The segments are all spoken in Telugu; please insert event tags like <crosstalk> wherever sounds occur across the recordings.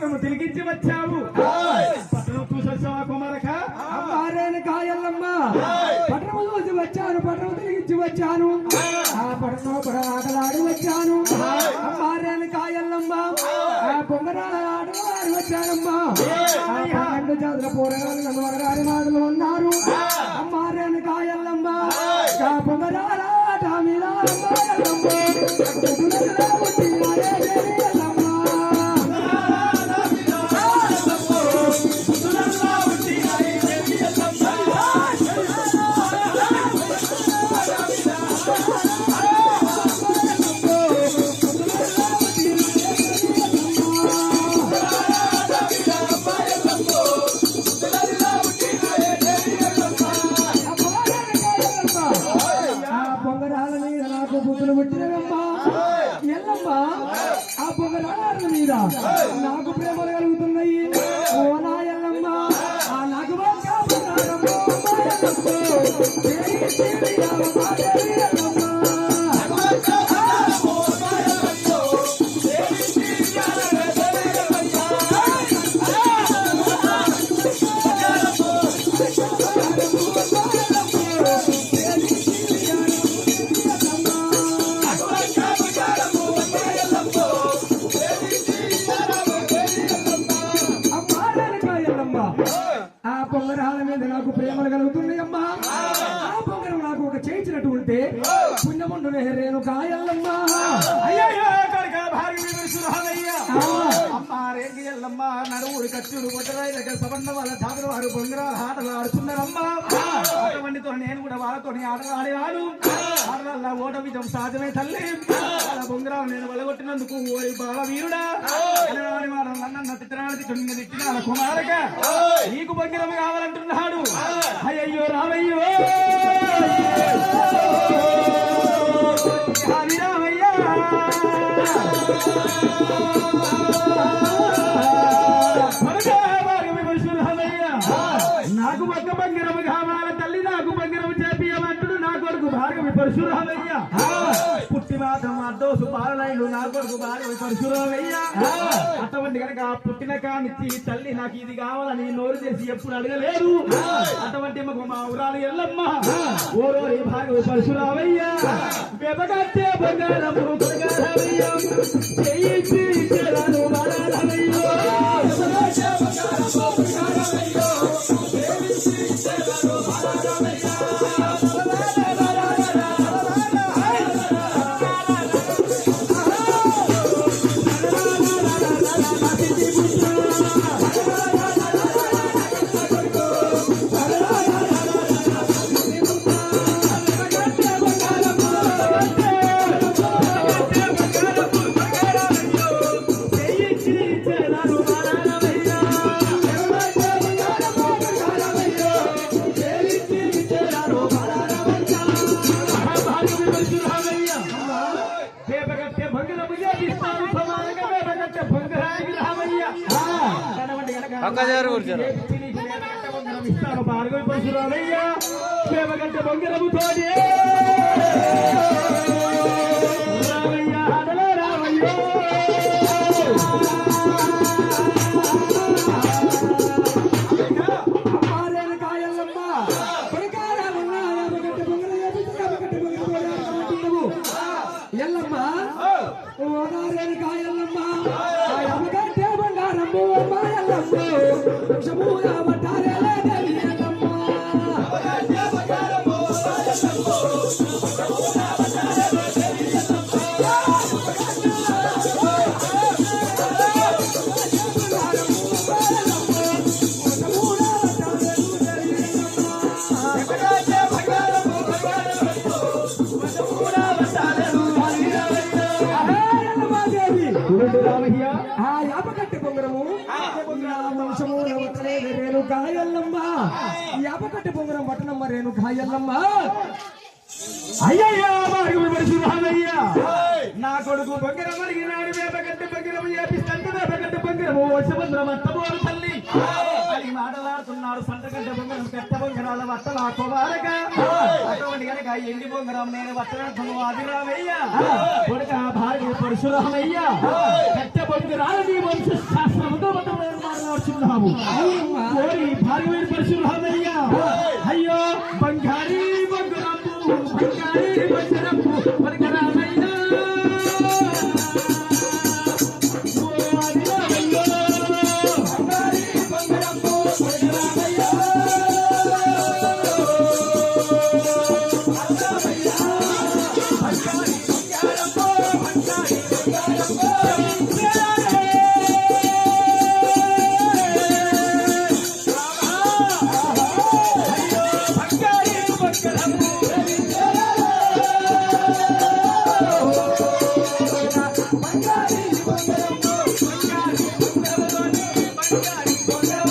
తొలగించి వచ్చావు. పట్టణం చూసొచ్చావా కుమారక? అమ్మారేని కాయల్లమ్మ పట్టణము చూసి వచ్చాను పట్టణం తిరిగించి వచ్చాను. ఆ పట్టణం కూడా ఆటలాడి వచ్చాను. అమ్మారేని కాయల్లమ్మ ఆ పొంగరాల ఆటలాడి వచ్చానమ్మా. ఆ పన్నెండు జాతుల పోరగాళ్ళు నన్ను మాటలు ఉన్నారు. అమ్మారేని Gracias. పుణ్యముండు రేణు కాయల్లమ్మ అయ్యయ్యో కనుక భార్గవి విరుసురామయ్య ఆ. అమ్మ రేంగి ఎల్లమ్మ నడువురు కచ్చుడు కొట్టరాయి దగ్గర సబండ వాళ్ళ తాతలు వారు బొంగరాల ఆటలు ఆడుతున్నారమ్మా. అటువంటితో నేను కూడా వాళ్ళతో ఆటలు ఆడేవాడు. ఆటలల్లా ఓట విజయం సాధ్యమే తల్లి. వాళ్ళ బొంగరాలు నేను వలగొట్టినందుకు ఓరి బాల వీరుడా అనరాని వాడు నన్న తిట్టడానికి తిట్టిన కుమారక. నీకు బొంగరం కావాలంటున్నాడు. అయ్యయ్యో రామయ్యో నాకు ఒక్క బంగారం కావాలి తల్లి నాకు బంగారం చేపియమంటుడు నా కొడుకు భార్గవి పరశురామయ్య పుట్టి మాత్రం అడ్డోసు పాలనైలు నా కొడుకు భార్గవి పరశురామయ్య అటువంటి కనుక పుట్టిన కానిచ్చి తల్లి నాకు ఇది కావాలని నోరు చేసి ఎప్పుడు అడగలేదు. అటువంటి మా ఊరాలు ఎల్లమ్మ. ఓరోరి భార్గవి పరశురావయ్యా వెబగట్టే బంగారము బంగారమయ్య. చేయించి ఇస్తాను భార్గవి పరశురామయ్య. ప్రేమగంట బొంగరముతో ఆ యాపకట్టె పొంగరము. వంశము రేణు కాయల్లమ్మ యాపకట్టె పొంగరం పట్టణమ్మ రేణు కాయల్లమ్మ అయ్యయ్యా పరశురామయ్య నా కొడుకు బొంగరం అడిగినాడు వేపగంట బొంగరం చేపిస్తాను కోటగడ్డ బంగారము వశభద్ర మట్టబోరు తల్లి. అని మాటలాడుతున్నాడు సంతగడ్డ బంగారం కట్ట బంగారాల వట్టల కుమారక కనుక ఎండి బొంగరం నేను వట్టనట్టును అభిరామయ్య కొడుక భార్య పరశురామయ్య. కట్ట బొంగరాల నీ వంశ శాస్త్రముతో మాట్లాడుతున్నాము కోరి భార్య పరశురామయ్య. అయ్యో అమ్మా <laughs>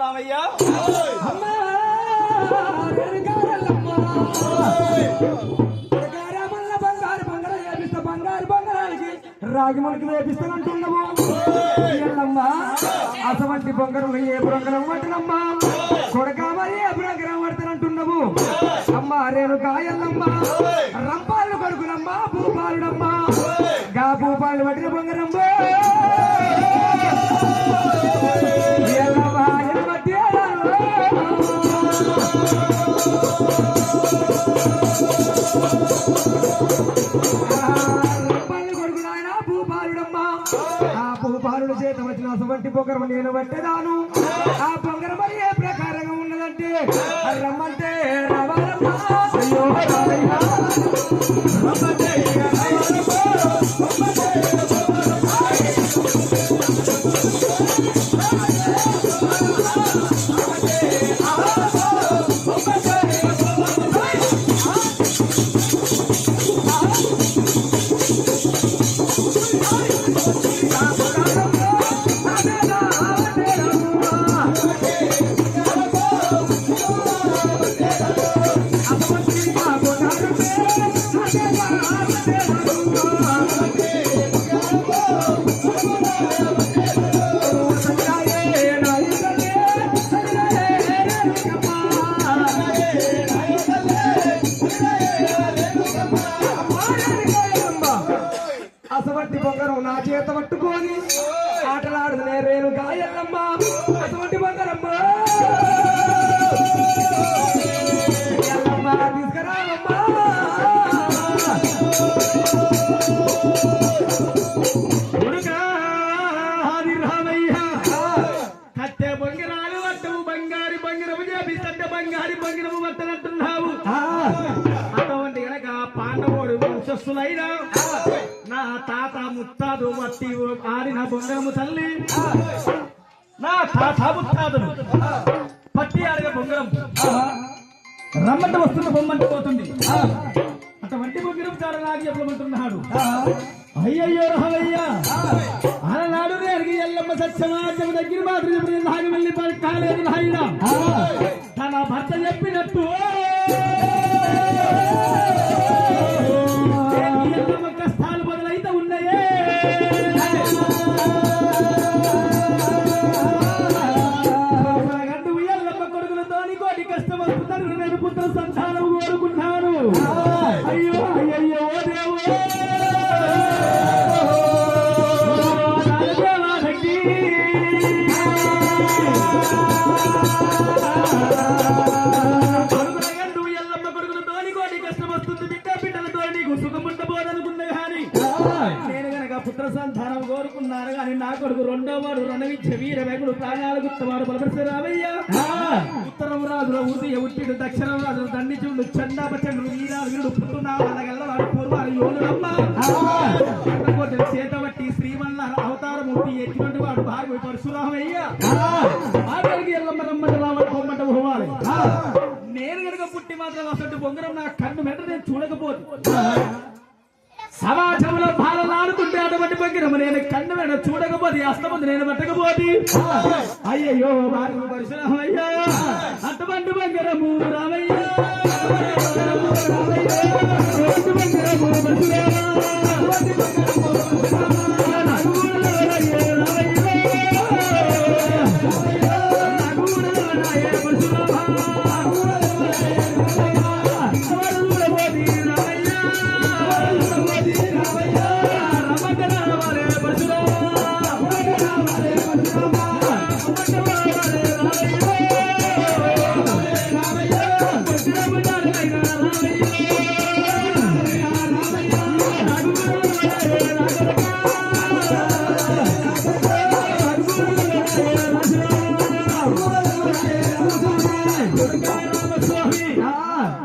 రామయ్య అమ్మా రేణుకారల్లమ్మ. రేణుకారమల్ల బంగారు బంగారం వేపిస్తా బంగారు బంగారానికి రాగి మనకి వేపిస్తానంటున్నావు. ఎల్లమ్మ! అటువంటి బొంగరం ఏ బొంగరం పట్టినమ్మా? కొడక మరి ఏ బొంగరం పడతానంటున్నావు? అమ్మ రేణుకా ఎల్లమ్మ! రంపాలు కొడుకునమ్మా భూపాలుడమ్మా! భూపాలు పట్టిన బొంగరంబో ఎల్లమ్మ ఆ చేత వచ్చిన అటువంటి పొగరం నేను పట్టేదాను. ఆ పొగరం మరి ఏ ప్రకారంగా ఉన్నదంటే అది రమ్మంటే రవాలమ్మా. అయ్యో రమ్మంటే పాండవుడు నా తాత ముత్తాదు మట్టి ఆడిన బొంగరము తల్లి. నా తాత ముత్తాదులు పట్టి ఆడిన బొంగరం రమ్మంట వస్తున్న బొమ్మంట పోతుంది. అటువంటి బొంగరం చాలా నాకు చెప్పమంటున్నాడు అయ్యయ్యో రహవయ్యా. అలనాడు నేరికి ఎల్లమ్మ సత్యమాజం దగ్గర మాత్రం చెప్పిన నాకు వెళ్ళి పని కాలేదు నాయన తన భర్త చెప్పినట్టు అయ్యో అయ్యయ్యో దేవో నాగదేవాలకి. వేగుడు ప్రాణాలు గుత్తవాడు బలపరిసే రామయ్య. ఉత్తరం రాజుల ఉదయ ఉట్టిడు దక్షిణం రాజుల దండిచుండు చండాపచండు వీరాలు వీరుడు పుట్టునా వాళ్ళగల్లవాడు పూర్వాలు యోనులమ్మ. కోటలు చేతబట్టి శ్రీమల్ల అవతారమూర్తి ఎటువంటి వాడు భార్గవి పరశురామయ్య. ఆఖరికి ఎల్లమ్మ రమ్మట రావణ కొమ్మట పోవాలి నేను గనుక పుట్టి మాత్రం అసలు బొంగరం నా కన్ను వెంట నేను చూడకపోతే సమాజంలో బాలలాడుతుంటే అటువంటి పగ్గిరము నేను కన్ను వెంట చూడకపోతే అస్తమంది నేను పట్టకపోతే. అయ్యయ్యో భార్గవి అటువంటి పగ్గిరము రామయ్యా. అటువంటి బొంగరము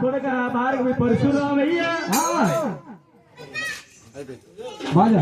కొడక భార్గవి పరశురామయ్య బాగా